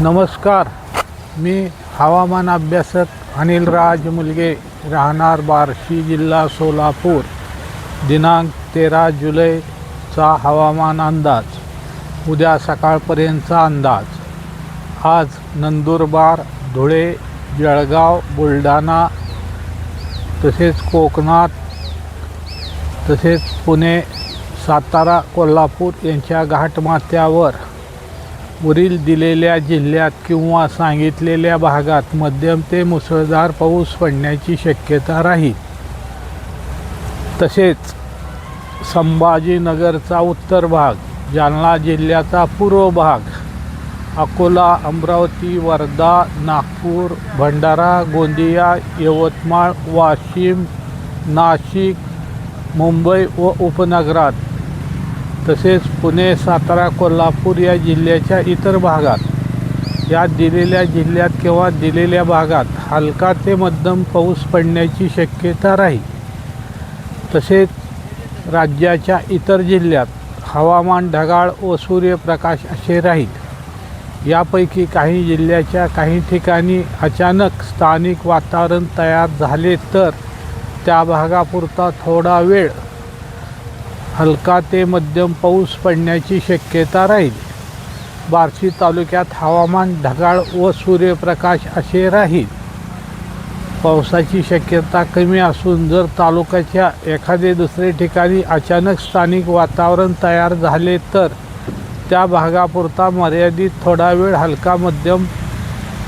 नमस्कार. मी हवामान अभ्यासक अनिल राज मुलगे राहणार बार्शी जिल्हा सोलापूर दिनांक तेरा जुलैचा हवामान अंदाज उद्या सकाळपर्यंतचा अंदाज. आज नंदुरबार धुळे जळगाव बुलढाणा तसेच कोकणात तसेच पुणे सातारा कोल्हापूर यांच्या घाटमाथ्यावर वरील दिलेल्या जिल्ह्यात किंवा सांगितलेल्या भागात मध्यम ते मुसळधार पाऊस पडण्याची शक्यता राहील. तसेच संभाजीनगरचा उत्तर भाग जालना जिल्ह्याचा पूर्व भाग अकोला अमरावती वर्धा नागपूर भंडारा गोंदिया यवतमाळ वाशिम नाशिक मुंबई व उपनगरात तसेच पुणे सातारा कोल्हापूर या जिल्ह्याच्या इतर भागात. या दिलेल्या जिल्ह्यात किंवा दिलेल्या भागात हलका ते मध्यम पाऊस पडण्याची शक्यता राहील. तसेच राज्याच्या इतर जिल्ह्यात हवामान ढगाळ व सूर्यप्रकाश असे राहील. यापैकी काही जिल्ह्याच्या काही ठिकाणी अचानक स्थानिक वातावरण तयार झाले तर त्या भागापुरता थोडा वेळ हलका ते मध्यम पाऊस पडण्याची शक्यता राहील. बार्शी तालुक्यात हवामान ढगाळ व सूर्यप्रकाश असे राहील. पावसाची शक्यता कमी असून जर तालुक्याच्या एखादे दुसरे ठिकाणी अचानक स्थानिक वातावरण तयार झाले तर त्या भागापुरता मर्यादित थोडा वेळ हलका मध्यम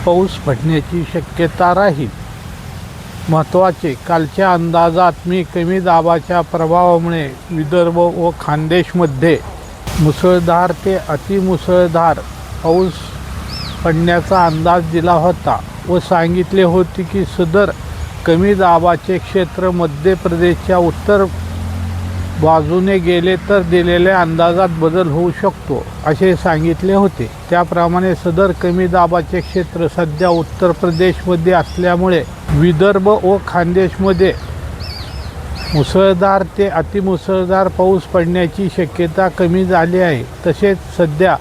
पाऊस पडण्याची शक्यता राहील. महत्त्वाचे कालच्या अंदाजात मी कमी दाबाच्या प्रभावामुळे विदर्भ व खानदेशमध्ये मुसळधार ते अतिमुसळधार पाऊस पडण्याचा अंदाज दिला होता व सांगितले होते की सदर कमी दाबाचे क्षेत्र मध्य प्रदेशच्या उत्तर बाजूने गेले तर दिलेल्या अंदाजात बदल होऊ शकतो असे सांगितले होते. त्याप्रमाणे सदर कमी दाबाचे क्षेत्र सध्या उत्तर प्रदेशमध्ये असल्यामुळे विदर्भ व खानदेशमध्ये मुसळधार ते अतिमुसळधार पाऊस पडण्याची शक्यता कमी झाली आहे. तसेच सध्या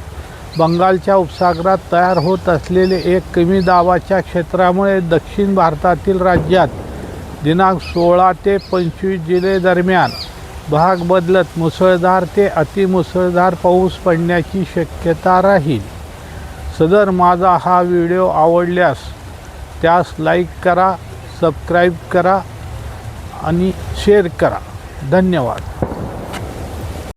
बंगालच्या उपसागरात तयार होत असलेले एक कमी दाबाच्या क्षेत्रामुळे दक्षिण भारतातील राज्यात दिनांक सोळा ते पंचवीस जुलै दरम्यान भाग बदलत मुसळधार ते अतिमुसळधार पाऊस पडण्याची शक्यता राहील. सदर माझा हा व्हिडिओ आवडल्यास त्यास लाईक करा सबस्क्राईब करा आणि शेअर करा. धन्यवाद.